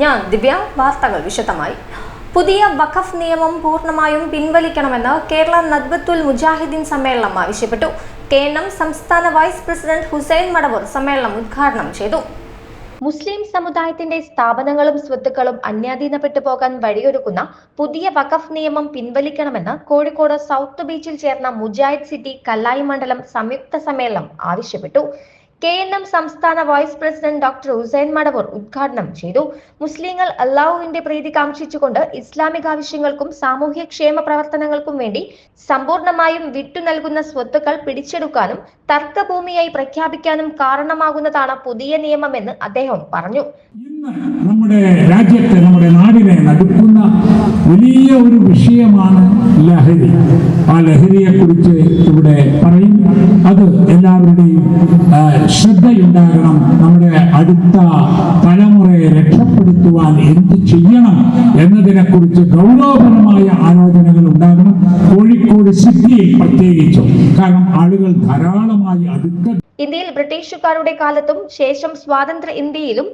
ഞാൻ ദിവ്യ വാർത്തകൾ വിശദമായി. പുതിയ വഖഫ് നിയമം പൂർണമായും പിൻവലിക്കണമെന്ന് കേരള നദ്ബത്തുൽ മുജാഹിദ്ദീൻ സമ്മേളനം ആവശ്യപ്പെട്ടു. കെ സംസ്ഥാന വൈസ് പ്രസിഡന്റ് ഹുസൈൻ മടവൂർ സമ്മേളനം ഉദ്ഘാടനം ചെയ്തു. മുസ്ലിം സമുദായത്തിന്റെ സ്ഥാപനങ്ങളും സ്വത്തുക്കളും അന്യാധീനപ്പെട്ടു പോകാൻ വഴിയൊരുക്കുന്ന പുതിയ വഖഫ് നിയമം പിൻവലിക്കണമെന്ന് കോഴിക്കോട് സൗത്ത് ബീച്ചിൽ ചേർന്ന മുജാഹിദ് സിറ്റി കല്ലായി മണ്ഡലം സംയുക്ത സമ്മേളനം ആവശ്യപ്പെട്ടു. കെ എൻ എം സംസ്ഥാന vice president doctor Hussain Madavoor ഉദ്ഘാടനം ചെയ്തു. മുസ്ലിങ്ങൾ അള്ളാഹുവിന്റെ പ്രീതി കാംക്ഷിച്ചുകൊണ്ട് ഇസ്ലാമിക ആവശ്യങ്ങൾക്കും സാമൂഹ്യ ക്ഷേമ പ്രവർത്തനങ്ങൾക്കും വേണ്ടി സമ്പൂർണമായും വിട്ടു നൽകുന്ന സ്വത്തുക്കൾ പിടിച്ചെടുക്കാനും തർക്കഭൂമിയായി പ്രഖ്യാപിക്കാനും കാരണമാകുന്നതാണ് പുതിയ നിയമമെന്ന് അദ്ദേഹം പറഞ്ഞു. നമ്മുടെ രാജ്യത്തെ നമ്മുടെ നാടിനെ നടുക്കുന്ന വലിയ ഒരു വിഷയമാണ് ലഹരി. ആ ലഹരിയെ കുറിച്ച് ഇവിടെ പറയും. അത് ശ്രദ്ധയുണ്ടാകണം നമ്മുടെ അടുത്ത തലമുറയെ രക്ഷപ്പെടുത്തുവാൻ എന്ത് ചെയ്യണം എന്നതിനെ കുറിച്ച് ഗൗരവപരമായ ആലോചനകൾ ഉണ്ടാകണം. കോഴിക്കോട് സിറ്റിയിൽ പ്രത്യേകിച്ചും. കാരണം ആളുകൾ ധാരാളമായി അടുത്ത ഇന്ത്യയിൽ ബ്രിട്ടീഷുകാരുടെ കാലത്തും ശേഷം സ്വാതന്ത്ര്യ ഇന്ത്യയിലും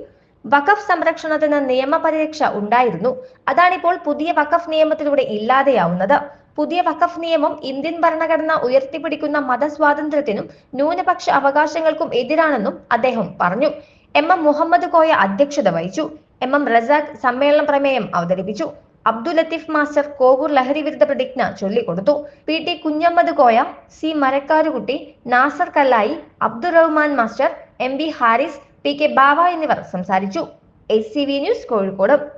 വഖഫ് സംരക്ഷണത്തിന് നിയമപരിരക്ഷ ഉണ്ടായിരുന്നു. അതാണിപ്പോൾ പുതിയ വഖഫ് നിയമത്തിലൂടെ ഇല്ലാതെയാവുന്നത്. പുതിയ വഖഫ് നിയമം ഇന്ത്യൻ ഭരണഘടന ഉയർത്തിപ്പിടിക്കുന്ന മതസ്വാതന്ത്ര്യത്തിനും ന്യൂനപക്ഷ അവകാശങ്ങൾക്കും എതിരാണെന്നും അദ്ദേഹം പറഞ്ഞു. എം എം മുഹമ്മദ് കോയ അധ്യക്ഷത വഹിച്ചു. എം എം റസാഖ് സമ്മേളന പ്രമേയം അവതരിപ്പിച്ചു. അബ്ദുൽ ലത്തീഫ് മാസ്റ്റർ കോവൂർ ലഹരി വിരുദ്ധ പ്രതിജ്ഞ ചൊല്ലിക്കൊടുത്തു. P T Kunhammad Koya C Marakkarukutty Nasar Kallayi Abdul Rahman master M B Haris P K Bava എന്നിവർ സംസാരിച്ചു. S C V news Kozhikode.